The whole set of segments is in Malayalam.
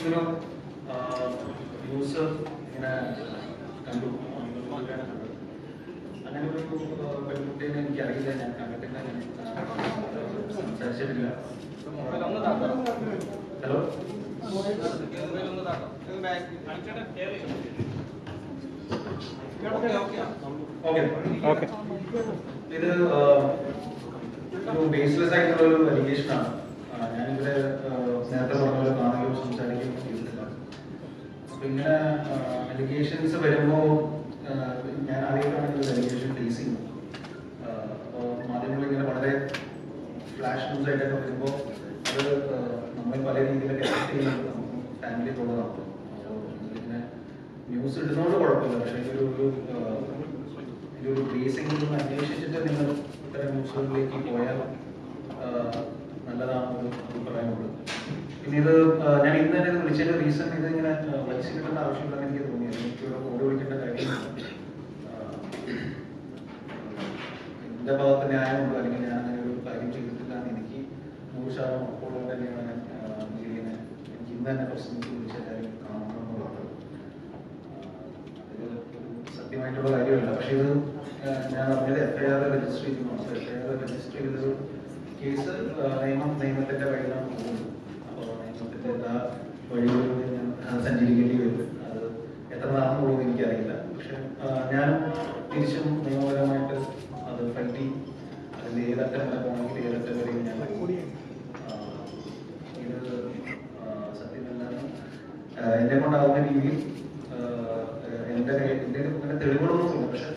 ഇങ്ങനെ ന്യൂസ് ഇങ്ങനെ കണ്ടു. അങ്ങനെയാണ് കണ്ടത്. അങ്ങനെ ഒരു പെൺകുട്ടീനെ പെൺകുട്ടിയെ എനിക്ക് അറിയില്ല. ഞാൻ കണ്ടിട്ടില്ല. ഞാൻ സംസാരിച്ചിട്ടില്ല. ഹലോ? ഓക്കെ. ഇത് ഒരു ബേസ്ലെസ് ആയിട്ടുള്ള ഒരു ആ, ഞാനിവിടെ നേരത്തെ പറഞ്ഞ പോലെ അപ്പൊ ഇങ്ങനെ അലിഗേഷൻസ് വരുമ്പോൾ ഞാൻ ആദ്യമായിട്ടാണ് അലിഗേഷൻ ഫേസ് ചെയ്യുന്നത്. അപ്പോൾ മാധ്യമങ്ങൾ ഇങ്ങനെ വളരെ ഫ്ലാഷ് ന്യൂസ് ആയിട്ടൊക്കെ വരുമ്പോൾ അത് നമ്മൾ പല രീതിയിലൊക്കെ എഫക്ട് ചെയ്യുന്നുണ്ട്. നമുക്ക് ഫാമിലിക്കുള്ളതാണ് അപ്പോൾ ഇതിങ്ങനെ ന്യൂസ് ഇടുന്നതുകൊണ്ട് കുഴപ്പമില്ല. പക്ഷേ ഇതൊരു ഒരു ഒരു ബേസിക് ഒന്ന് അന്വേഷിച്ചിട്ട് നിങ്ങൾ ഇത്തരം ന്യൂസുകളിലേക്ക് പോയാൽ നല്ലതാണെന്ന് പറയാനുള്ളത് പിന്നെ ഇത് ഞാൻ ഇന്ന് തന്നെ വിളിച്ചതിന്റെ റീസൺ ഇത് ഇങ്ങനെ വലിച്ചു കിട്ടേണ്ട ആവശ്യമില്ലെന്ന് എനിക്ക് തോന്നിയത് എനിക്ക് ഇവിടെ ഓടി വിളിക്കേണ്ട കാര്യം എന്റെ ഭാഗത്ത് ന്യായമുണ്ടോ? അല്ലെങ്കിൽ ഞാൻ അങ്ങനെ ഒരു കാര്യം ചെയ്തിട്ടില്ല എന്ന് എനിക്ക് നൂറ് ശതമാനം ഉറപ്പുള്ളത് തന്നെയാണ് ഞാൻ ആ, എനിക്ക് ഇന്ന് തന്നെ പ്രശ്നത്തിൽ വിളിച്ച കാര്യം കാണണമെന്നുള്ളത്. സത്യമായിട്ടുള്ള കാര്യമല്ല. പക്ഷേ ഇത് ഞാൻ അറിഞ്ഞത് എഫ്ഐആർ രജിസ്റ്റർ ചെയ്തു. എഫ്ഐആർ രജിസ്റ്റർ ചെയ്തൊരു കേസ് നിയമം നിയമത്തിന്റെ വഴിയിലാണ് പോകുന്നത് അപ്പോൾ നിയമത്തിന്റെ എല്ലാ വഴികളിലും ഞാൻ ആ, സഞ്ചരിക്കേണ്ടി വരും അത് എത്ര നാളെ പോകുമെന്ന് എനിക്കറിയില്ല പക്ഷെ ആ, ഞാനും തിരിച്ചും നിയമപരമായിട്ട് അത് ഫൈറ്റ് ചെയ്യും അതിന്റെ ഏതറ്റം വരെ പോകണമെങ്കിൽ ഏതറ്റം വരെയും ഞാൻ ആ, ഇത് ആ, സത്യം എന്താണ് എന്നെ കൊണ്ടാവുന്ന രീതിയിൽ ആ, എന്റെ കയ്യിൽ- എന്റെ കയ്യിൽ അങ്ങനെ തെളിവുകളൊന്നുമില്ല പക്ഷെ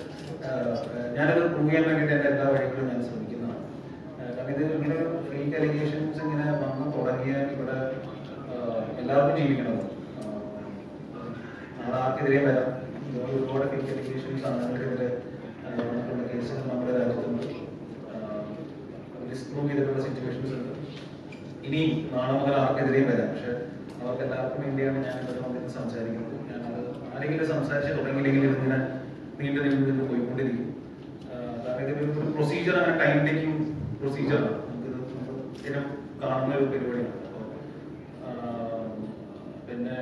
ആ, ഞാനത് പ്രൂവ് ചെയ്യാൻ വേണ്ടിയിട്ട് എന്റെ എല്ലാ വഴികളും ഞാൻ ശ്രമിക്കുന്നതാണ് ആ, കാരണം ഇത് ഇങ്ങനെ ഒരു ഫേക്ക് അലിഗേഷൻസ് ഇങ്ങനെ വന്ന് തുടങ്ങിയാൽ ഇവിടെ ആ, എല്ലാവർക്കും ജീവിക്കണം ആ, നാളെ ആർക്കെതിരെയും വരാം ഇതുപോലെ ഒരുപാട് ഫേക്ക് അലിഗേഷൻസ് ആളുകൾക്കെതിരെ ആ, വന്നിട്ടുള്ള കേസുകൾ നമ്മുടെ രാജ്യത്തുണ്ട് ഡിസ്പ്രൂവ് ചെയ്തിട്ടുള്ള സിറ്റുവേഷൻസ് ഉണ്ട്. ഇനി നാളെ മുതൽ ആർക്കെതിരെയും വരാം. പക്ഷെ അവർക്ക് എല്ലാവർക്കും വേണ്ടിയാണ് ഞാൻ ഇവിടെ വന്നിട്ട് സംസാരിക്കുന്നത്. ഞാനത് ആരെങ്കിലും സംസാരിച്ച് തുടങ്ങിയില്ലെങ്കിൽ ഇതിങ്ങനെ നീണ്ടു നീണ്ടു നിന്ന് പോയിക്കൊണ്ടിരിക്കും. കാരണം ഇതൊരു പ്രൊസീജിയർ അങ്ങനെ ടൈം ടേക്കിംഗ് പ്രൊസീജിയറാണ് നമുക്കിത് സ്ഥിരം കാണുന്ന ഒരു പരിപാടിയാണ്. അപ്പോൾ പിന്നെ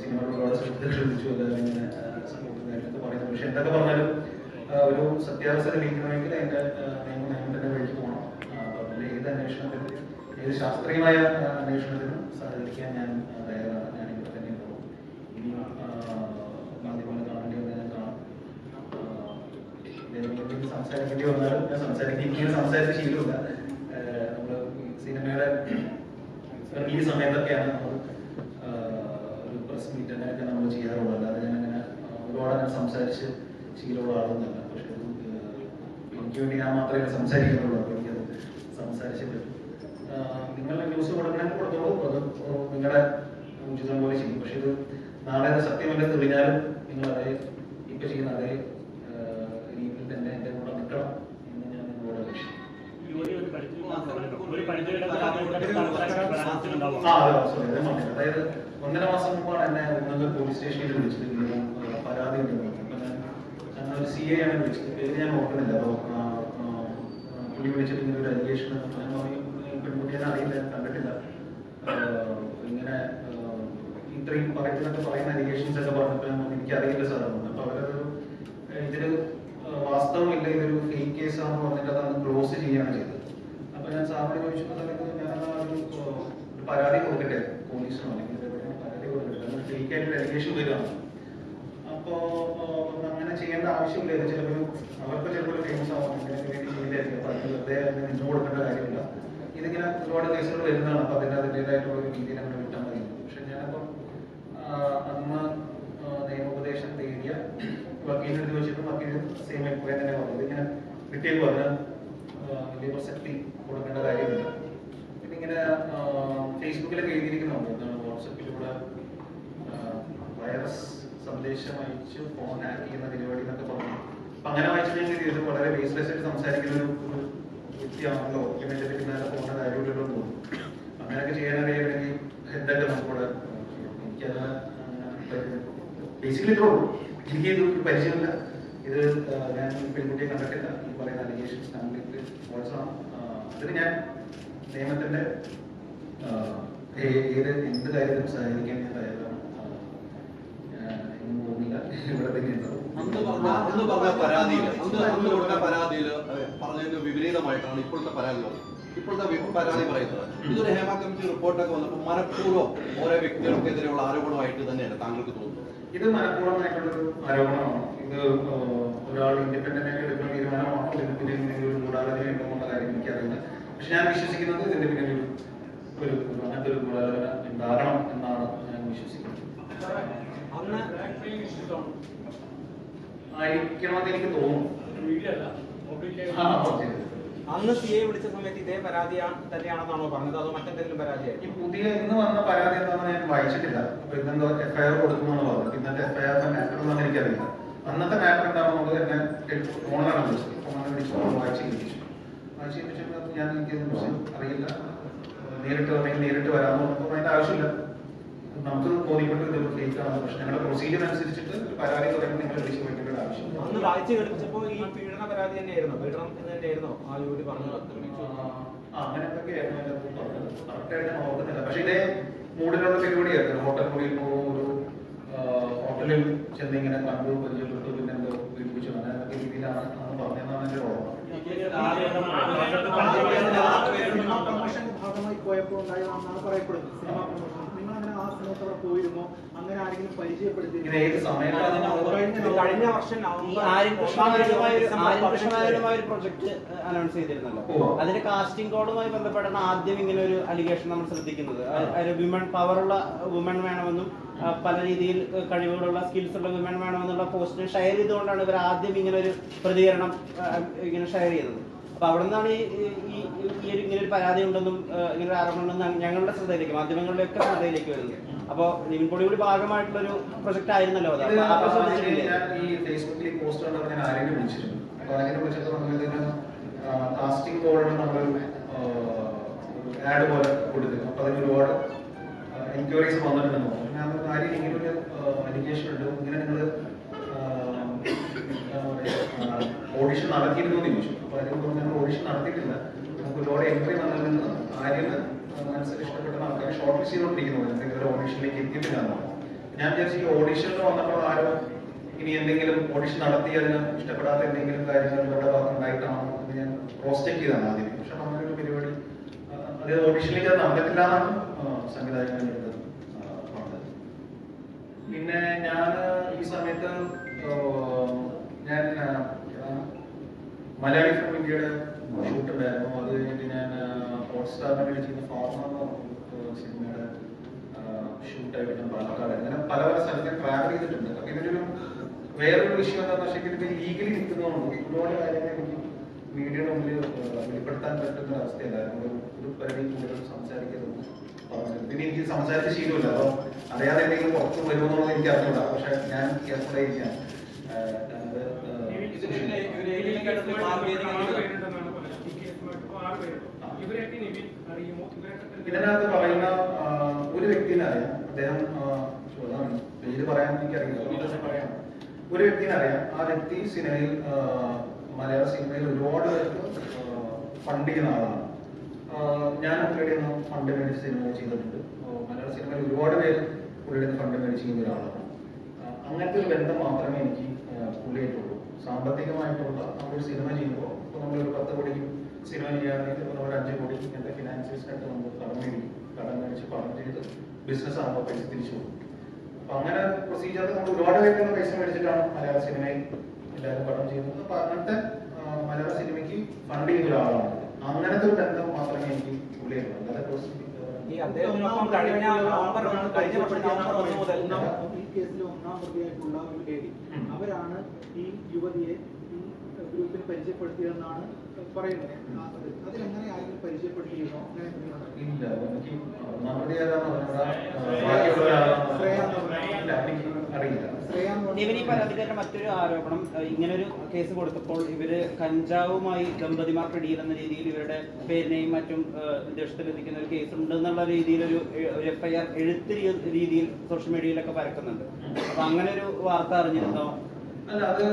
സിനിമകൾ ഒരുപാട് ശ്രദ്ധ ക്ഷണിച്ചു. എല്ലാവരും ഇങ്ങനെ സമൂഹത്തിനൊക്കെ പറയുന്നത് പക്ഷെ എന്തൊക്കെ പറഞ്ഞാലും ഒരു സത്യാവസ്ഥ ലഭിക്കണമെങ്കിൽ അതിന്റെ നിയമം നിയമത്തിന്റെ വഴിക്ക് അപ്പൊ അന്വേഷണത്തിന് ഏത് ശാസ്ത്രീയമായ അന്വേഷണത്തിനും സഹകരിക്കാൻ ഞാൻ തയ്യാറാണ്. ഞാൻ ഇവിടെ തന്നെ പോകും ഇനി മാധ്യമങ്ങൾ കാണേണ്ടി വന്നാൽ ഞാൻ കാണാം. എന്തെങ്കിലും സംസാരിക്കേണ്ടി വന്നാലും ഞാൻ സംസാരിക്കും. സംസാരിച്ച ശീലമില്ല. നമ്മൾ സിനിമയുടെ ഈ സമയത്തൊക്കെയാണ് നമ്മൾ ഒരു പ്രസ് മീറ്റ് അങ്ങനെയൊക്കെ നമ്മൾ ചെയ്യാറുള്ളത്. അല്ലാതെ ഞാൻ അങ്ങനെ ഒരുപാട് അങ്ങനെ സംസാരിച്ച് ശീലമുള്ള പക്ഷെ എനിക്ക് വേണ്ടി ഞാൻ മാത്രമേ സംസാരിക്കുന്നുള്ളൂ അപ്പോൾ എനിക്കത് സംസാരിച്ചിട്ട് ആ, നിങ്ങളുടെ ന്യൂസ് കൊടുക്കണമെങ്കിൽ കൊടുത്തോളൂ. അത് നിങ്ങളുടെ ഉചിതം പോലെ ചെയ്യും. പക്ഷെ ഇത് നാളെ അത് സത്യമല്ലെന്ന് തെളിഞ്ഞാലും നിങ്ങൾ അതേ ഇപ്പൊ ചെയ്യുന്ന അതേ രീതിയിൽ തന്നെ എന്റെ കൂടെ നിൽക്കണം എന്ന് ഞാൻ നിങ്ങളോട്. അതായത് ഒന്നര മാസം മുമ്പാണ് എന്നെ ഉന്നത പോലീസ് സ്റ്റേഷനിൽ വിളിച്ചത്. പരാതി ഉണ്ടെന്ന് ഞാൻ ഒരു സി ഐ ആണ് വിളിച്ചത്. പേര് ഞാൻ ഓർക്കുന്നില്ല. അപ്പോൾ പുള്ളി വിളിച്ചിട്ട് ഇങ്ങനെ ഒരു അലിഗേഷൻ ഞാൻ ഈ പെൺകുട്ടിയെ അറിയില്ല കണ്ടിട്ടില്ല. ഇങ്ങനെ ഇത്രയും പറയുന്നതൊക്കെ പറയുന്ന അലിഗേഷൻസ് ഒക്കെ പറഞ്ഞപ്പോൾ എനിക്ക് അറിയില്ല സാർ അപ്പൊ അവരത് ഇതിൽ വാസ്തവമില്ല ഇതൊരു ഫേക്ക് കേസ് ആണെന്ന് പറഞ്ഞിട്ട് അതാണ് ക്ലോസ് ചെയ്യുകയാണ് ചെയ്തത്. അപ്പൊ ഞാൻ സാറിന് ചോദിച്ചപ്പോൾ ഞാൻ ആ ഒരു പരാതി കൊടുക്കട്ടെ പോലീസിനോ അല്ലെങ്കിൽ പരാതി കൊടുക്കട്ടെ ഫേക്ക് ആയിട്ട് അലിഗേഷൻ വരികയാണ്. അപ്പോ അങ്ങനെ ചെയ്യേണ്ട ആവശ്യമില്ല. ചിലപ്പോൾ അവർക്ക് ചിലപ്പോൾ ഫേമസ് ആവാം ഇതിനൊക്കെ വേണ്ടി ചെയ്യില്ലായിരിക്കും അപ്പൊ അതിന് വെറുതെ നിന്ന് കൊടുക്കേണ്ട കാര്യമില്ല. ഇതിങ്ങനെ ഒരുപാട് കേസുകൾ വരുന്നതാണ്. അപ്പൊ അതിന് അതിന്റെതായിട്ടുള്ള രീതിയിൽ അങ്ങനെ വിട്ടാൽ മതി. പക്ഷെ ഞാനപ്പം അന്ന് നിയമോപദേശം തേടിയ വക്കീലിനെ ചോദിച്ചപ്പോൾ വക്കീൽ സെയിം അഭിപ്രായം തന്നെ പറഞ്ഞു. ഇതിങ്ങനെ കിട്ടിയേക്കും അതിന് വലിയ പ്രസക്തി കൊടുക്കേണ്ട കാര്യമില്ല. പിന്നെ ഇങ്ങനെ ഫേസ്ബുക്കിലൊക്കെ എഴുതിയിരിക്കുന്നുണ്ട്. എന്താണ് വാട്സപ്പിലൂടെ വൈറസ് സന്ദേശം അയച്ച് ഫോൺ ഹാക്ക് ചെയ്യുന്ന പരിപാടി എന്നൊക്കെ പറഞ്ഞു. അപ്പൊ അങ്ങനെ വായിച്ചു കഴിഞ്ഞാൽ വളരെ ബേസ്ലെസ് ആയിട്ട് സംസാരിക്കുന്ന ഒരു വ്യക്തിയാണല്ലോ ഇങ്ങനെ പിന്നാലെ പോകുന്ന കാര്യമില്ലല്ലോ തോന്നും അങ്ങനെയൊക്കെ ചെയ്യാൻ ചെയ്യാനറിയാമെങ്കിൽ എന്തൊക്കെ നമുക്കിവിടെ എനിക്കത് ബേസിക്കലി ഇത്രേ ഉള്ളൂ. എനിക്ക് ഇത് പരിചയമില്ല. ഇത് ഞാൻ പെൺകുട്ടിയെ കണ്ടിട്ടില്ല. ഈ പറയുന്ന അലിഗേഷൻസ് കംപ്ലീറ്റ് ഫോൾസ് ആണ് ആ, അതിന് ഞാൻ നിയമത്തിന്റെ ഏത് എന്ത് കാര്യത്തിലും സഹായിക്കാൻ ഞാൻ തയ്യാറാണ്. എങ്ങും പോകുന്നില്ല. ഇവിടെ തന്നെ ഉണ്ടാവും പരാതിയില്ല പറഞ്ഞ പറഞ്ഞതിന് വിപരീതമായിട്ടാണ് ഇപ്പോഴത്തെ പരാതി പറഞ്ഞത് ഇപ്പോഴത്തെ പരാതി പറയുന്നത്. ഇതൊരു ഹേമ കമ്മിറ്റി റിപ്പോർട്ടൊക്കെ വന്നപ്പോൾ മനഃപൂർവം ഓരോ വ്യക്തികൾക്കെതിരെയുള്ള ആരോപണമായിട്ട് തന്നെയാണ് താങ്കൾക്ക് തോന്നുന്നത്. ഇത് മനഃപൂർവമായിട്ടുള്ളൊരു ആരോപണമാണ്. ഇത് ഒരാൾ ഇൻഡിപെൻഡന്റ് ആയിട്ട് എടുക്കുന്ന തീരുമാനമാണോ? ഇതിന് പിന്നിൽ എന്തെങ്കിലും ഒരു ഗൂഢാലോചന ഉണ്ടോ എന്നുള്ള കാര്യം എനിക്കറിയില്ല. പക്ഷെ ഞാൻ വിശ്വസിക്കുന്നത് ഇതിന്റെ പിന്നിൽ ഒരു അങ്ങനത്തെ ഒരു ഗൂഢാലോചന ഉണ്ടാകണം എന്നാണ് ഞാൻ വിശ്വസിക്കുന്നത്. അന്ന് ആയിരിക്കണമെന്ന് എനിക്ക് തോന്നുന്നു. അന്ന് സി എ വിളിച്ച സമയത്ത് ഇതേ പരാതി തന്നെയാണെന്നാണോ പറഞ്ഞത്? അതോ മറ്റെന്തെങ്കിലും ഈ പരാതിയായിരുന്നു പുതിയ ഇന്ന് വന്ന പരാതി എന്താണെന്ന് ഞാൻ വായിച്ചിട്ടില്ല. അപ്പൊ ഇന്നെന്തോ എഫ്ഐആർ കൊടുക്കുമെന്ന് പറഞ്ഞു ഇന്നത്തെ എഫ്ഐആറിന്റെ മാറ്റർ ഒന്നും എനിക്കറിയില്ല. അന്നത്തെ മാറ്റർ എന്താണെന്നുള്ളത് എന്നെ ഫോണിലാണ് വിളിച്ചത്. ഓണറെ വിളിച്ചു വായിച്ചു കേൾപ്പിച്ചു വായിച്ചു കേൾപ്പിച്ചപ്പോൾ ഞാൻ എനിക്ക് അറിയില്ല. നേരിട്ട് വന്നെങ്കിൽ നേരിട്ട് വരാമെന്ന് പറഞ്ഞപ്പോൾ അതിന്റെ ആവശ്യമില്ല. നമുക്ക് ബോധ്യപ്പെട്ട ദിവസത്തേക്കാണ് ആണ് പക്ഷെ ഞങ്ങളുടെ പ്രൊസീജിയർ അനുസരിച്ചിട്ട് ഒരു പരാതി തുടങ്ങി നിങ്ങൾ വിളിച്ച് ആവശ്യമില്ല അന്ന് വായിച്ചു കേൾപ്പിച്ചപ്പോൾ ഈ പീഡന പരാതി തന്നെയായിരുന്നു പീഡനം എന്ന് തന്നെയായിരുന്നു ആ ജോലി പറഞ്ഞു അങ്ങനെ ഓർക്കുന്നില്ല. പക്ഷേ ഇതേ മൂടിലുള്ള പരിപാടിയായിരുന്നു ഹോട്ടൽ മുറിയിൽ പോകും ഒരു ഹോട്ടലിൽ ചെന്ന് ഇങ്ങനെ കണ്ടു പരിചയപ്പെട്ടു പിന്നെ എന്തോ പീഡിപ്പിച്ചു അങ്ങനെ എന്തൊക്കെ രീതിയിലാണ് അന്ന് പറഞ്ഞതെന്നാണ് എന്റെ ഓർമ്മ പ്രൊമോഷൻ ഭാഗമായി പോയപ്പോൾ ഉണ്ടായതാണെന്നാണ് പറയപ്പെടുന്നത് സിനിമ പ്രൊമോഷൻ നിങ്ങൾ അങ്ങനെ ആ സമയത്ത് അവിടെ പോയിരുന്നോ അങ്ങനെ ആരെങ്കിലും പരിചയപ്പെടുത്തി ഇത് ഏത് സമയത്താണ് ഇത് കഴിഞ്ഞ വർഷം നവംബർ ഒരു പ്രൊജക്ട് അനൗൺസ് ചെയ്തിരുന്നല്ലോ. അതിന്റെ കാസ്റ്റിംഗ് കോഡുമായി ബന്ധപ്പെട്ടാണ് ആദ്യം ഇങ്ങനെ ഒരു അലിഗേഷൻ നമ്മൾ ശ്രദ്ധിക്കുന്നത്. വിമൻ വിമൺ പവറുള്ള വുമൺ വേണമെന്നും പല രീതിയിൽ കഴിവുകളുള്ള സ്കിൽസ് ഉള്ള വിമൺ വേണമെന്നുള്ള പോസ്റ്റ് ഷെയർ ചെയ്തുകൊണ്ടാണ് ഇവർ ആദ്യം ഇങ്ങനെ ഒരു പ്രതികരണം ഇങ്ങനെ ഷെയർ ചെയ്തത്. അപ്പൊ അവിടെ നിന്നാണ് ഈ ഈ- ഒരു ഇങ്ങനെ ഒരു പരാതി ഉണ്ടെന്നും ഇങ്ങനെ ഒരു ആരോപണം ഉണ്ടെന്നും ഞങ്ങളുടെ ശ്രദ്ധയിലേക്ക് മാധ്യമങ്ങളുടെയൊക്കെ ശ്രദ്ധയിലേക്ക് വരുന്നത്. അപ്പൊ നിവിൻ കൂടി ഭാഗമായിട്ടുള്ള ഒരു പ്രൊജക്ട് ആയിരുന്നല്ലോ അത്? ഈ ഫേസ്ബുക്കിൽ പോസ്റ്റ് കണ്ടപ്പോൾ ഞാൻ വിളിച്ചിരുന്നു. അപ്പൊ കാസ്റ്റിംഗ് ബോർഡ് നമ്മൾ ആഡ് പോലെ കൊടുത്തിരുന്നു. അപ്പൊ അതിന് ഒരുപാട് എൻക്വയറീസ് വന്നിട്ടുണ്ടെന്ന് തോന്നുന്നു ഞാൻ പറഞ്ഞു, ആരെയും ഇങ്ങനെ ഒരു അലിഗേഷൻ ഉണ്ട്. ഇങ്ങനെ നിങ്ങൾ ഓഡിഷൻ നടത്തിയിരുന്നു ചോദിച്ചു. അപ്പൊ അതിന് ഞങ്ങൾ ഓഡിഷൻ നടത്തിയിട്ടില്ല. നമുക്ക് ഒരുപാട് എൻട്രി വന്നിട്ടുണ്ടെന്ന് ആര്യന് മനസ്സിൽ ഇഷ്ടപ്പെട്ട ആൾക്കാർ ഷോർട്ട് ലിസ്റ്റ് ചെയ്തുകൊണ്ടിരിക്കുന്നു. എന്തെങ്കിലും ഒരു ഓഡിഷനിലേക്ക് എത്തിയിട്ടില്ല എന്നാണ് ഞാൻ വിചാരിച്ചു ഈ ഓഡീഷനിൽ വന്നപ്പോൾ ആരോ ഇനി എന്തെങ്കിലും ഓഡിഷൻ നടത്തി അതിന് ഇഷ്ടപ്പെടാത്ത എന്തെങ്കിലും കാര്യങ്ങൾ ഇവരുടെ ഭാഗത്ത് ഉണ്ടായിട്ടാണോ എന്ന് ഞാൻ ക്രോസ് ചെക്ക് ചെയ്താണ് ആദ്യം. പക്ഷെ അങ്ങനെ ഒരു പരിപാടി അതായത് ഓഡീഷനിലേക്ക് അത് നടന്നിട്ടില്ല എന്നാണ് സംവിധായകൻ പിന്നെ ഞാൻ ഈ സമയത്ത് ഞാൻ മലയാളി ഫിലിം ഇന്ത്യയുടെ ഷൂട്ട് ഉണ്ടായിരുന്നു. അത് ഹോട്ട്സ്റ്റാറിന് വേണ്ടി ചെയ്യുന്ന ഫാർമർ എന്ന് പറഞ്ഞ സിനിമയുടെ ഷൂട്ടായിട്ട് ഞാൻ പാലക്കാട് അങ്ങനെ പല പല സ്ഥലത്ത് ട്രാവൽ ചെയ്തിട്ടുണ്ട്. അപ്പൊ ഇതിനൊരു വേറൊരു വിഷയം എന്താണെന്ന് വെച്ചാൽ ഇത് ലീഗലി നിൽക്കുന്നതുകൊണ്ട് ഒരുപാട് കാര്യങ്ങൾ എനിക്ക് മീഡിയയുടെ മുന്നിൽ വെളിപ്പെടുത്താൻ പറ്റുന്ന ഒരു അവസ്ഥയല്ലായിരുന്നു ഒരു ഒരു പരിധി കൂടുതൽ സംസാരിക്കുന്നത് പിന്നെ എനിക്ക് സംസാരിച്ച ശീലമില്ല. അപ്പോൾ അറിയാതെ എന്തെങ്കിലും പുറത്ത് വരുമെന്നുള്ളത് എനിക്ക് അറിഞ്ഞൂടാ. പക്ഷെ ഞാൻ ആയിരിക്കാം ആ, ഞാനത് ഇതിനകത്ത് പറയുന്ന ഒരു വ്യക്തിനെ അറിയാം. അദ്ദേഹം പേര് പറയാൻ എനിക്കറിയില്ല. അറിയില്ല പറയാം. ഒരു വ്യക്തിനെ അറിയാം. ആ വ്യക്തി സിനിമയിൽ മലയാള സിനിമയിൽ ഒരുപാട് പേർക്ക് ഫണ്ട് ചെയ്യുന്ന ആളാണ്. ഞാൻ പുള്ളിയുടെ നിന്ന് ഫണ്ട് മേടിച്ച് സിനിമ ചെയ്തിട്ടുണ്ട്. മലയാള സിനിമയിൽ ഒരുപാട് പേര് പുള്ളിയുടെ ഫണ്ട് മേടിച്ച് ചെയ്യുന്ന ഒരാളാണ്. അങ്ങനത്തെ ഒരു ബന്ധം മാത്രമേ എനിക്ക് പുള്ളിയായിട്ടുള്ളൂ. സാമ്പത്തികമായിട്ടുള്ള നമ്മളൊരു സിനിമ ചെയ്യുമ്പോൾ ഇപ്പോൾ നമ്മളൊരു പത്ത് കോടി സിനിമ ചെയ്യുകയാണെങ്കിൽ ഇപ്പോൾ നമ്മൾ അഞ്ച് കോടി ഇങ്ങനത്തെ ഫിനാൻഷ്യൽസിനായിട്ട് നമ്മൾ കടം മേടിക്കും കടം മേടിച്ച് പണം ചെയ്ത് ബിസിനസ് ആകുമ്പോൾ പൈസ തിരിച്ചു പോകും. അപ്പൊ അങ്ങനെ പ്രൊസീജിയർ നമ്മൾ ഒരുപാട് പേര് പൈസ മേടിച്ചിട്ടാണ് മലയാള സിനിമയിൽ എല്ലാവരും പടം ചെയ്യുന്നത്. അപ്പൊ അങ്ങനത്തെ മലയാള സിനിമയ്ക്ക് ഫണ്ട് ചെയ്യുന്ന ഒരാളാണ്. അങ്ങനത്തെ ഒരു ബന്ധം മാത്രമേ എനിക്ക് പുള്ളിയുള്ളൂ അല്ലാതെ ഈ അദ്ദേഹത്തിനൊപ്പം കഴിഞ്ഞ നവംബർ കഴിഞ്ഞ വർഷം നവംബർ ഒന്ന് മുതൽ ഈ കേസിലെ ഒന്നാം പ്രതിയായിട്ടുള്ള ഒരു ലേഡി അവരാണ് ഈ യുവതിയെ ഗ്രൂപ്പിൽ പരിചയപ്പെടുത്തിയെന്നാണ് പറയുന്നത്. അതിലെങ്ങനെയായിരുന്നു അത് അതിലെങ്ങനെ ആരെങ്കിലും പരിചയപ്പെടുത്തിയിരുന്നോ? ഇല്ല എനിക്ക് പരാതിക്കാരുടെ മറ്റൊരു ആരോപണം ഇങ്ങനെ ഇങ്ങനൊരു കേസ് കൊടുത്തപ്പോൾ ഇവർ കഞ്ചാവുമായി ദമ്പതിമാർക്ക് ഡീൽ എന്ന രീതിയിൽ ഇവരുടെ പേരിനെയും മറ്റും വിദേശത്തിലെത്തിക്കുന്ന ഒരു കേസ് ഉണ്ട് എന്നുള്ള രീതിയിൽ ഒരു എഫ്ഐആർ എഴുത്ത് രീതിയിൽ സോഷ്യൽ മീഡിയയിലൊക്കെ പരക്കുന്നുണ്ട് അപ്പൊ അങ്ങനെ ഒരു വാർത്ത അറിഞ്ഞിരുന്നോ? അല്ല അത്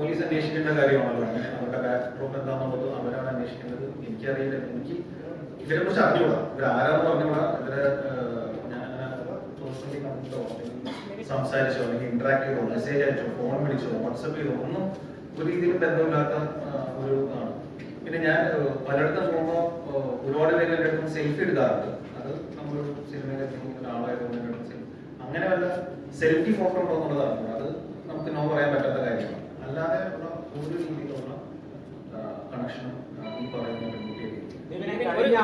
പോലീസ് അന്വേഷിക്കേണ്ട കാര്യമാണല്ലോ. അങ്ങനെ അവരുടെ ബാക്ക്ഗ്രൗണ്ട് എന്താണെന്നുള്ളത് അവരാണ് അന്വേഷിക്കേണ്ടത്. എനിക്കറിയില്ല. എനിക്ക് ഇവരെ കുറിച്ച് അറിഞ്ഞൂടാ ഇവർ ആരാന്ന് പറഞ്ഞൂടാ ഇവരെ ഞാൻ സംസാരിച്ചോ? അല്ലെങ്കിൽ ഇന്ററാക്ട് ചെയ്തോ? മെസ്സേജ് അയച്ചോ? ഫോൺ വിളിച്ചോ? വാട്സപ്പ് ചെയ്തോ? ഒന്നും ഒരു രീതിയിൽ ബന്ധമില്ലാത്ത ഒരു ഇതാണ്. പിന്നെ ഞാൻ പലയിടത്തും പോകുമ്പോൾ ഒരുപാട് പേര് എന്റെ അടുത്ത് സെൽഫി എടുക്കാറുണ്ട്. അത് നമ്മളൊരു സിനിമയിലൊക്കെ ഒരാളായതുകൊണ്ട് അങ്ങനെ വല്ല സെൽഫി ഫോട്ടോ ഉണ്ടോ എന്നുള്ളതാണ് അത് നമുക്ക് നോ പറയാൻ പറ്റാത്ത കാര്യമാണ്. അല്ലാതെ ഉള്ള ഒരു രീതിയിലുള്ള കണക്ഷനും ഈ പറയുന്ന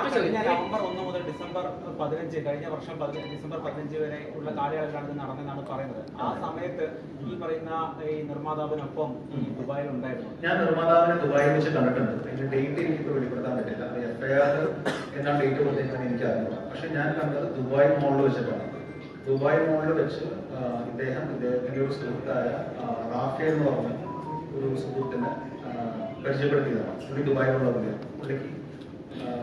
നവംബർ ഒന്ന് മുതൽ ഡിസംബർ പതിനഞ്ച് കഴിഞ്ഞ വർഷം പതിനഞ്ച് ഡിസംബർ പതിനഞ്ച് വരെ ഉള്ള കാലയളവിലാണ് ഇത് നടന്നതെന്നാണ് പറയുന്നത്. ആ സമയത്ത് ഈ പറയുന്ന ഈ നിർമ്മാതാവിനൊപ്പം ഈ ദുബായിൽ ഉണ്ടായിരുന്നു. ഞാൻ നിർമ്മാതാവിനെ ദുബായിൽ വെച്ച് കണ്ടിട്ടുണ്ട്. അതിന്റെ ഡേറ്റ് എനിക്ക് വെളിപ്പെടുത്താൻ പറ്റില്ല. അത് എഫ്ഐആർ എന്നാണ് ഡേറ്റ് കൊടുത്തേക്കാൻ എനിക്ക് അറിയില്ല പക്ഷെ ഞാൻ കണ്ടത് ദുബായ് മോളിൽ വെച്ചിട്ടാണ് ദുബായ് മോളിൽ വെച്ച് ഇദ്ദേഹം ഇദ്ദേഹത്തിന്റെ ഒരു സുഹൃത്തായ റാഫേൽ എന്ന് പറഞ്ഞ ഒരു സുഹൃത്തിനെ പരിചയപ്പെടുത്തിയതാണ്. പുള്ളി ദുബായിലുള്ള പുള്ളിയാണ്. പുള്ളിക്ക്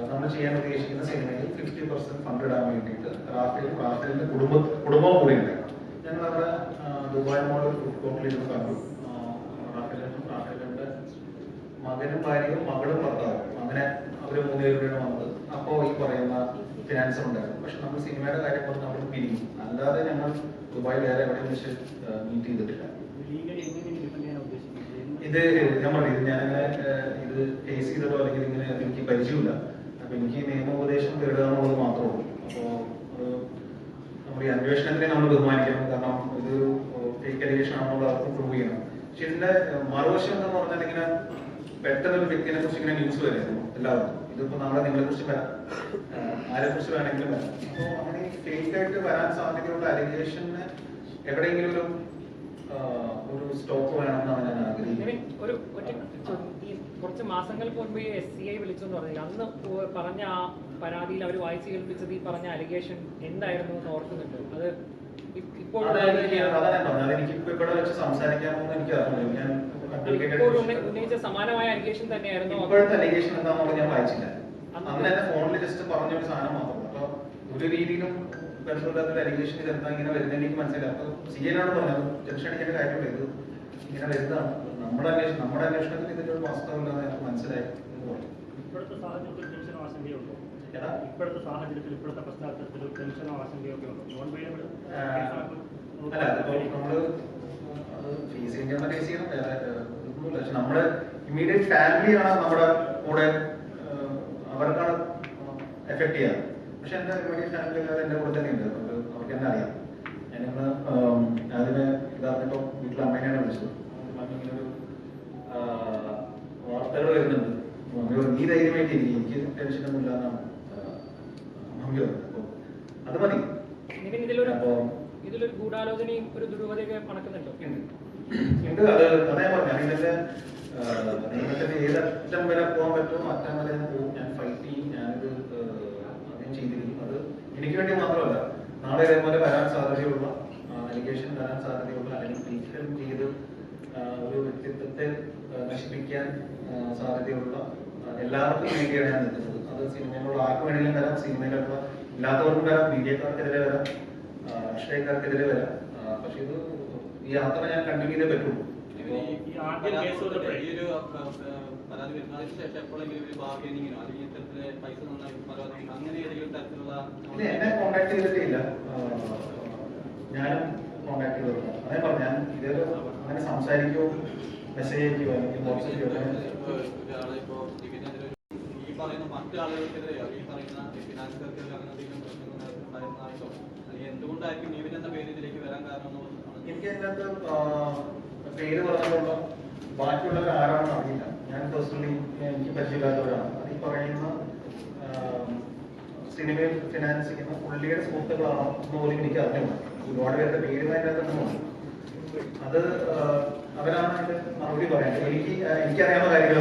നമ്മൾ ചെയ്യാൻ ഉദ്ദേശിക്കുന്ന സിനിമയിൽ ഫിഫ്റ്റി പെർസെന്റ് ഫണ്ട് ഇടാൻ വേണ്ടിയിട്ട് റാഫേൽ റാഫേലിന്റെ കുടുംബ കുടുംബവും കൂടി ഉണ്ട് ഞങ്ങൾ അവിടെ ദുബായ് മോഡൽ ഫുഡ് കോർട്ടിൽ ഇരുന്ന് കണ്ടു. റാഫേലും റാഫേലിനും റാഫേലിന്റെ മകനും ഭാര്യയും മകളും ഭർത്താവും. അങ്ങനെ അവർ മൂന്നുപേരുടെയാണ് വന്നത്. അപ്പോൾ ഈ പറയുന്ന ഫിനാൻസർ ഉണ്ടായിരുന്നു. പക്ഷെ നമ്മൾ സിനിമയുടെ കാര്യം പറഞ്ഞ് നമ്മൾ പിരിഞ്ഞു. അല്ലാതെ ഞങ്ങൾ ദുബായ് വേറെ എവിടെയും വെച്ച് മീറ്റ് ചെയ്തിട്ടില്ല. ഇത് ഞാൻ പറഞ്ഞു ഇത് ഇത് ഫേസ് ചെയ്തിട്ടോ അല്ലെങ്കിൽ ഇങ്ങനെ എനിക്ക് പരിചയമില്ല. അപ്പൊ എനിക്ക് നിയമോപദേശം തേടുക എന്നുള്ളത് മാത്രമേ ഉള്ളൂ. അപ്പോ നമ്മുടെ അന്വേഷണത്തിനെ നമ്മൾ ബഹുമാനിക്കണം. കാരണം ഇത് ഫേക്ക് അലിഗേഷൻ ആണെന്നുള്ള അർത്ഥം പ്രൂവ് ചെയ്യണം. പക്ഷെ ഇതിന്റെ മറുവശം എന്ന് പറഞ്ഞാൽ ഇങ്ങനെ പെട്ടെന്ന് ഒരു വ്യക്തിനെ കുറിച്ച് ഇങ്ങനെ ന്യൂസ് വരുന്നു എല്ലാവർക്കും. ഇതിപ്പോ നാളെ നിങ്ങളെ കുറിച്ച് വരാം. ആരെ കുറിച്ച് വേണമെങ്കിലും വരാം. അപ്പോ അങ്ങനെ ഫേക്ക് ആയിട്ട് വരാൻ സാധ്യതയുള്ള അലിഗേഷന് എവിടെയെങ്കിലും ഒരു ഒരു സ്റ്റോപ്പ് വേണമെന്നാണ് ഞാൻ ആഗ്രഹിക്കുന്നത്. ഒരു കുറച്ച് മാസങ്ങൾക്ക് മുൻപ് എസ് സി ഐ വിളിച്ചു പറഞ്ഞില്ല? അന്ന് പറഞ്ഞ ആ പരാതിയിൽ അവർ വായിച്ചു കേൾപ്പിച്ചത് ഈ പറഞ്ഞ അലിഗേഷൻ എന്തായിരുന്നു എന്ന് ഓർക്കുന്നുണ്ട്. അത് ഇപ്പോൾ ഇവിടെ വെച്ച് സംസാരിക്കാമെന്ന് എനിക്ക് അറിയില്ല ഞാൻ ഇപ്പോൾ ഉന്ന- complicated ഉന്നയിച്ച സമാനമായ അലിഗേഷൻ തന്നെയായിരുന്നു ഇപ്പോഴത്തെ അലിഗേഷൻ എന്താണെന്നുള്ളത് ഞാൻ വായിച്ചില്ല. അന്ന് എന്നെ ഫോണിൽ ജസ്റ്റ് പറഞ്ഞ ഒരു സാധനം മാത്രം. അപ്പൊ ഒരു രീതിയിലും ബന്ധമില്ലാത്ത ഒരു അലിഗേഷൻ ഇത് എന്താ ഇങ്ങനെ വരുന്നത് എനിക്ക് മനസ്സിലായി. അപ്പൊ സി എനാണ് പറഞ്ഞത് ടെൻഷൻ അടിക്കേണ്ട കാര്യമില്ല ഇത് ഇങ്ങനെ വരുന്നതാണ്. നമ്മുടെ അന്വേഷണം നമ്മുടെ അന്വേഷണത്തിൽ ഇതിന്റെ ഒരു വാസ്തവമില്ലാന്ന് എനിക്ക് മനസ്സിലായി. എന്ന് പറഞ്ഞു ഇപ്പോഴത്തെ സാഹചര്യത്തിൽ ടെൻഷനോ ആശങ്കയുണ്ടോ? ഏതാ? ഇപ്പോഴത്തെ സാഹചര്യത്തിൽ ഇപ്പോഴത്തെ പശ്ചാത്തലത്തിൽ ടെൻഷനോ ആശങ്കയൊക്കെ ഉണ്ടോ? നോൺ വെയിലബിൾ ആ, അല്ല അതിപ്പോ നമ്മൾ അത് ഫേസ് ചെയ്യുന്ന ഫേസ് ചെയ്യണം. വേറെ ഏഹ്, ഒന്നുമില്ല. പക്ഷെ നമ്മുടെ ഇമ്മീഡിയറ്റ് ഫാമിലിയാണ് നമ്മുടെ കൂടെ അവർക്കാണ് എഫക്ട് ചെയ്യുക പക്ഷെ എന്റെ ഇമ്മീഡിയറ്റ് ഫാമിലി എല്ലാവരും എന്റെ കൂടെ തന്നെ ഉണ്ട് അവർക്ക് അവർക്ക് എന്നെ അറിയാം. ഞാനിന്ന് അതിന് ഇതാർന്നിപ്പോ വീട്ടിൽ അമ്മേനെയാണ് വിളിച്ചത്. ഇങ്ങനെ ഒരു വാർത്തകൾ വരുന്നുണ്ട്. മമ്മി പറഞ്ഞു നീ ധൈര്യമായിട്ട് ഇരിക്കും. എനിക്ക് ടെൻഷനൊന്നും ഇല്ല എന്നാണ് ഏഹ്, മമ്മി പറഞ്ഞത്. അപ്പൊ അത് മതി. ഇതിലൊരു അപ്പോ ഗൂഢാലോചനയും ഒരു ദുരൂഹതയൊക്കെ മണക്കുന്നുണ്ടോ ഉണ്ട്. അത് അതേ പറഞ്ഞു. ഇതിന്റെ നിയമത്തിന്റെ ഏതറ്റം വരെ പോകാൻ പറ്റുമോ അറ്റം വരെ ഞാൻ ഫൈറ്റ് ചെയ്യും. ചെയ്തിരിക്കും അത് എനിക്ക് വേണ്ടി മാത്രമല്ല നാളെ ഇതേപോലെ വരാൻ സാധ്യതയുള്ള അലിഗേഷൻ വരാൻ സാധ്യതയുള്ള അല്ലെങ്കിൽ ഡീറ്റെയിൽ ചെയ്ത് ഒരു വ്യക്തിത്വത്തെ നശിപ്പിക്കാൻ സാധ്യതയുള്ള എല്ലാവർക്കും വേണ്ടിയാണ് ഞാൻ നിൽക്കുന്നത്. അത് സിനിമയിലുള്ള ആർക്ക് വേണമെങ്കിലും വരാം സിനിമയിലുള്ള ഇല്ലാത്തവർക്കും വരാം മീഡിയക്കാർക്കെതിരെ വരാം രാഷ്ട്രീയക്കാർക്കെതിരെ വരാം. പക്ഷെ ഇത് ഈ യാത്ര ഞാൻ കണ്ടിന്യൂ ചെയ്തേ പറ്റുള്ളൂ. ഇവർ പരാതി വരുന്നതിന് ശേഷം എപ്പോഴെങ്കിലും ഒരു ബാർഗൈനിങ്ങിനോ അല്ലെങ്കിൽ ഇത്തരത്തിൽ പൈസ പരാതി അങ്ങനെ ഏതെങ്കിലും തരത്തിലുള്ള എന്നെ കോണ്ടാക്ട് ചെയ്തിട്ടില്ല. ഞാനും കോണ്ടാക്ട് ചെയ്തിട്ടില്ല. അതേ പറഞ്ഞു ഞാൻ ഇതേ അങ്ങനെ സംസാരിക്കുമോ മെസ്സേജ് അയക്കുമോ അല്ലെങ്കിൽ വാട്സപ്പ് ഇതിനെതിരെ ഈ പറയുന്ന ഈ പറയുന്ന ഫിനാൻസുകാർക്കെതിരെ അങ്ങനെ എന്തെങ്കിലും പ്രശ്നങ്ങൾ ഉണ്ടായിരുന്നായിട്ടോ അല്ലെങ്കിൽ എന്തുകൊണ്ടായിരിക്കും നീവിൻ എന്ന പേര് ഇതിലേക്ക് വരാൻ കാരണം എനിക്ക് അതിനകത്ത് പേര് പറഞ്ഞുള്ള ബാക്കിയുള്ളവർ ആരാണെന്ന് അറിയില്ല. ഞാൻ പേഴ്സണലി എനിക്ക് പരിചയമില്ലാത്തവരാണ്. അത് ഈ പറയുന്ന സിനിമയിൽ ഫിനാൻസ് ചെയ്യുന്ന പുള്ളിയുടെ സുഹൃത്തുക്കളാണോ എന്ന് പോലും എനിക്ക് അറിഞ്ഞു ഒരുപാട് പേരുടെ പേര് അതിനകത്തുണ്ട് അത് അവരാണ് മറുപടി പറയാൻ. എനിക്ക് എനിക്കറിയാവുന്ന കാര്യങ്ങൾ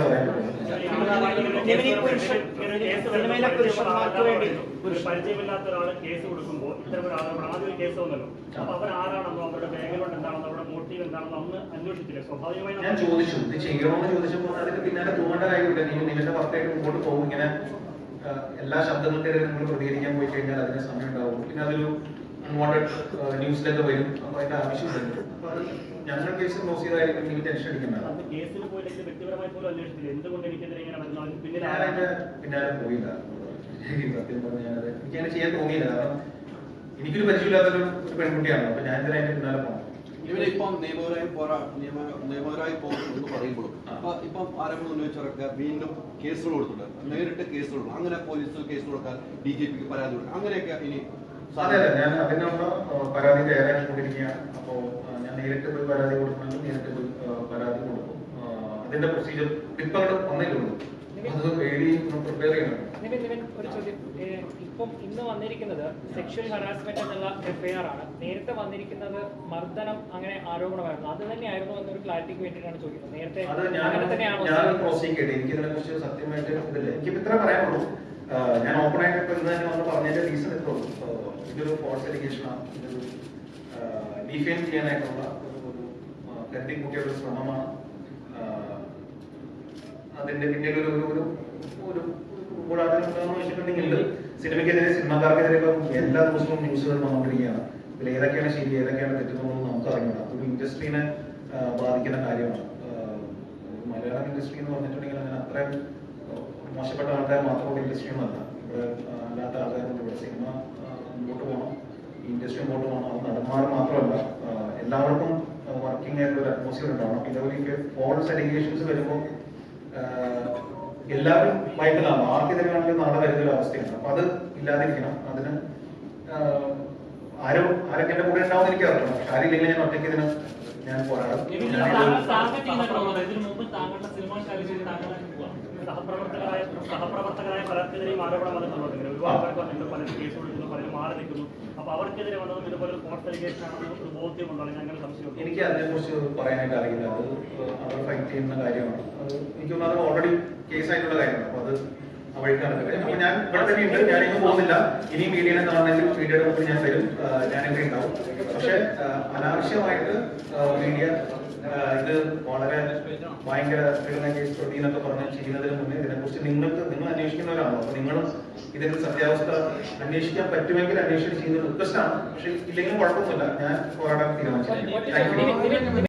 ഒരു പരിചയമില്ലാത്ത ഒരാൾ കേസ് കൊടുക്കുമ്പോൾ ഇത്തരം ഒരാൾ ആദ്യം കേസ് വന്നല്ലോ. അപ്പൊ അവർ ആരാണെന്നോ അവരുടെ ബാക്ക്ഗ്രൗണ്ട് എന്താണെന്നോ മോട്ടീവ് എന്താണെന്നോ അന്ന് അന്വേഷിച്ചില്ലേ? സ്വാഭാവികമായി ഞാൻ ചോദിച്ചു. ഇത് ചെയ്യണമെന്ന് ചോദിച്ചപ്പോൾ അതിന് പിന്നാലെ പോകേണ്ട കാര്യമില്ല നീ നിങ്ങളുടെ വർക്കായിട്ട് മുമ്പോട്ട് പോകും. ഇങ്ങനെ എല്ലാ ശബ്ദങ്ങൾക്കെതിരെ നിങ്ങൾ പ്രതികരിക്കാൻ പോയി കഴിഞ്ഞാൽ അതിന് സമയം ഉണ്ടാവും. പിന്നെ അതൊരു അൺവാണ്ടഡ് ന്യൂസിലൊക്കെ വരും. അപ്പൊ അതിന്റെ ആവശ്യമില്ല ഞങ്ങളുടെ കേസ് ക്ലോസ് ചെയ്തായിരിക്കും. നിങ്ങൾ ടെൻഷൻ അടിക്കണ്ട. കേസിൽ പോയില്ലെങ്കിൽ വ്യക്തിപരമായി പോലും അന്വേഷിച്ചില്ല എന്തുകൊണ്ട് എനിക്കെതിരെ ഇങ്ങനെ പിന്നെ ഞാൻ അതിന്റെ പിന്നാലെ പോയില്ല. സത്യം പറഞ്ഞാൽ ഞാനത് എനിക്കങ്ങനെ ചെയ്യാൻ തോന്നിയില്ല. കാരണം എനിക്കൊരു പരിചയമില്ലാത്തൊരു പെൺകുട്ടിയാണ്. അപ്പൊ ഞാൻ ഇതിനെ പിന്നാലെ പോകണം ഇവരെ ഇപ്പം നിയമപരമായി പോരാ നിയമ നിയമപരമായി പോകും എന്ന് പറയുമ്പോഴും ആ. അപ്പൊ ഇപ്പം ആരോപണം ഉന്നയിച്ചവരൊക്കെ വീണ്ടും കേസുകൾ കൊടുത്തിട്ടുണ്ട്. നേരിട്ട് കേസുകൾ കൊടുക്കും. അങ്ങനെ പോലീസിൽ കേസ് കൊടുക്കാൻ ഡി ജി പിക്ക് പരാതി കൊടുക്കാം. അങ്ങനെയൊക്കെ ഇനി അതെ അതെ. ഞാൻ അതിനുള്ള പരാതി തയ്യാറാക്കിക്കൊണ്ടിരിക്കുകയാണ് അപ്പോൾ ഞാൻ നേരിട്ട് പോയി പരാതി കൊടുക്കണമെങ്കിൽ നേരിട്ട് പോയി പരാതി കൊടുക്കും. അതിന്റെ പ്രൊസീജിയർ ഇപ്പം ഒന്നേ വന്നിട്ടുള്ളൂ ഒരു ചോദ്യം. ഇപ്പം ഇന്ന് വന്നിരിക്കുന്നത് സെക്ഷൽ ഹറാസ്മെന്റ് എന്നുള്ള എഫ്ഐആർ ആണ്. നേരത്തെ വന്നിരിക്കുന്നത് മർദ്ദനം അങ്ങനെ ആരോപണമായിരുന്നു. അത് തന്നെയായിരുന്നു എന്നൊരു ക്ലാരിറ്റിക്ക് വേണ്ടിയിട്ടാണ് ചോദിക്കുന്നത്. നേരത്തെ അങ്ങനെ തന്നെയാണോ? ഇതിനെ കുറിച്ച് സത്യമായിട്ട് ഇതില്ല. എനിക്ക് ഇത്ര പറയാനുള്ളൂ. ഞാൻ ഓപ്പൺ ആയിട്ട് ഇപ്പൊ ഇന്ന് തന്നെ വന്ന് പറഞ്ഞതിന്റെ റീസൺ ഇത്രേ ഇതൊരു ഫോൾസ് ആണ്. ഇതൊരു ഡിഫെയിം ചെയ്യാനായിട്ടുള്ള ഒരു കരുതി കൂട്ടിയ ഒരു ശ്രമമാണ്. അതിന്റെ പിന്നിൽ ഒരു ഒരു ഒരു കൂടാതെ വെച്ചിട്ടുണ്ടെങ്കിൽ സിനിമയ്ക്കെതിരെ സിനിമാക്കാർക്കെതിരെ എല്ലാ ദിവസവും ന്യൂസുകൾ വന്നുകൊണ്ടിരിക്കുകയാണ്. ഇതിൽ ഏതൊക്കെയാണ് ശരി ഏതൊക്കെയാണ് തെറ്റുന്നതെന്ന് നമുക്ക് അറിയണം അതൊരു ഇൻഡസ്ട്രീനെ ബാധിക്കുന്ന കാര്യമാണ്. മലയാളം ഇൻഡസ്ട്രി എന്ന് പറഞ്ഞിട്ടുണ്ടെങ്കിൽ അങ്ങനെ അത്രയും മോശപ്പെട്ട ആൾക്കാർ മാത്രമുള്ള ഇൻഡസ്ട്രി അല്ല. ഇവിടെ അല്ലാത്ത ആൾക്കാരുണ്ട്. ഇവിടെ സിനിമ മുമ്പോട്ട് പോകണം. ഇൻഡസ്ട്രി മുമ്പോട്ട് പോകണം. അത് നടന്മാർ മാത്രമല്ല എല്ലാവർക്കും വർക്കിംഗ് ആയിട്ടുള്ള ഒരു അറ്റ്മോസ്ഫിയർ ഉണ്ടാവണം. ഇതേപോലെ ഫോൾസ് അലിഗേഷൻസ് വരുമ്പോൾ എല്ലാവരും ഭയങ്കരമാണ് ആർക്കെതിരെ വേണമെങ്കിലും നാളെ വരുന്ന ഒരു അവസ്ഥയാണ്. അപ്പൊ അത് ഇല്ലാതിരിക്കണം. അതിന് ആരും ആരൊക്കെ എന്റെ കൂടെ ഉണ്ടാവും എനിക്ക് അറിയണം ആരില്ലെങ്കിൽ ഞാൻ ഒറ്റയ്ക്ക് ഇതിന് ഞാൻ പോരാടും. സഹപ്രവർത്തകരായ സഹപ്രവർത്തകരായ പലർക്കെതിരെയും ആരോപണം വന്നിട്ടുണ്ട്? ഒരുപാട് പേർക്ക് വന്നിട്ടുണ്ട് പലരും കേസ് കൊടുക്കുന്നു പലരും മാറി നിൽക്കുന്നു. അപ്പൊ അവർക്കെതിരെ വന്നതും ഇതുപോലെ അലിഗേഷൻ ആണെന്ന് ഒരു ബോധ്യമുണ്ടോ? അല്ലെങ്കിൽ അങ്ങനെ സംശയം എനിക്ക് അതിനെക്കുറിച്ച് പറയാനായിട്ട് അറിയില്ല. അത് അവർ ഫൈറ്റ് ചെയ്യുന്ന കാര്യമാണ്. എനിക്ക് തോന്നുന്നത് ഓൾറെഡി കേസായിട്ടുള്ള കാര്യമാണ്. അപ്പൊ അത് വഴിക്ക് നടക്കട്ടെ. അപ്പൊ ഞാൻ ഇവിടെ തന്നെ ഉണ്ട്. പോകുന്നില്ല. ഇനി മീഡിയനെ കാണണമെങ്കിൽ മീഡിയയുടെ മുമ്പിൽ ഞാൻ വരും. ഞാനിവിടെ ഉണ്ടാവും. പക്ഷെ അനാവശ്യമായിട്ട് മീഡിയ ഇത് വളരെ ഭയങ്കര സ്ത്രീകളെ കേസ് എന്നൊക്കെ പറഞ്ഞ് ചെയ്യുന്നതിന് മുന്നേ ഇതിനെക്കുറിച്ച് നിങ്ങൾക്ക് നിങ്ങൾ അന്വേഷിക്കുന്നവരാണോ? അപ്പൊ നിങ്ങളും ഇതിന്റെ സത്യാവസ്ഥ അന്വേഷിക്കാൻ പറ്റുമെങ്കിൽ അന്വേഷണം ചെയ്യുന്ന റിക്വസ്റ്റ് ആണ് പക്ഷെ ഇല്ലെങ്കിലും കുഴപ്പമൊന്നുമില്ല. ഞാൻ പോരാടാൻ തീരുമാനിച്ചു